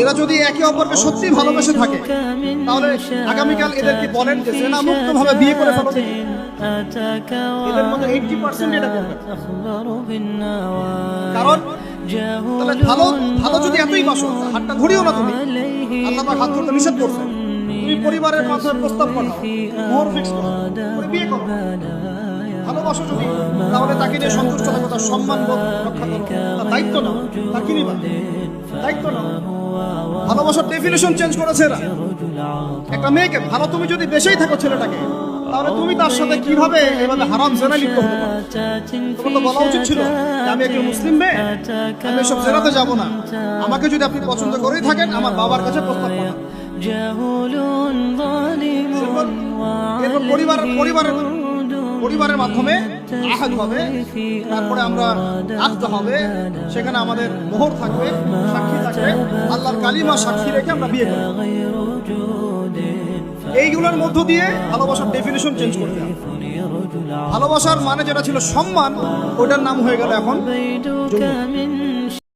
এরা যদি একে অপরকে সত্যি ভালোবেসে থাকে, তাহলে আগামীকাল এদেরকে বলেন যে জেনা মুক্ত ভাবে বিয়ে করে কারণ তাহলে ভালো ভালো যদি এতই বাসো, হাতটা ধরিও না তুমি। আল্লাহ হাত ধরতে নিষেধ করছে। তুমি পরিবারের প্রস্তাব ফিক্স করো বিয়ে করো। ভালোবাসো যদি, তাহলে তাকে নিয়ে সন্তুষ্ট থাকো, তার সম্মান রক্ষা করো। দায়িত্ব নাও নিবা? দায়িত্ব নাও। ভালোবাসার ডেফিনেশন চেঞ্জ করেছে এরা। একটা মেয়েকে ভালো তুমি যদি বেশেই থাকো ছেলেটাকে, তাহলে তুমি তার সাথে কীভাবে এভাবে হারাম লিপ্ত হতে পারো? তো বলা উচিত ছিল আমি একজন মুসলিম মেয়ে, আমি এসব জেনাতে যাব না। আমাকে যদি আপনি পছন্দ করেই থাকেন, আমার বাবার কাছে প্রস্তাব এরপর পরিবার পরিবারের পরিবারের মাধ্যমে হবে, তারপরে আমরা আস্ত হবে, সেখানে আমাদের মোহর থাকবে, সাক্ষী থাকবে। কালিমা সাক্ষী রেখে আমরা বিয়ে এইগুলোর মধ্য দিয়ে ভালোবাসার ডেফিনেশন চেঞ্জ করতে ভালোবাসার মানে যেটা ছিল সম্মান, ওটার নাম হয়ে গেল এখন।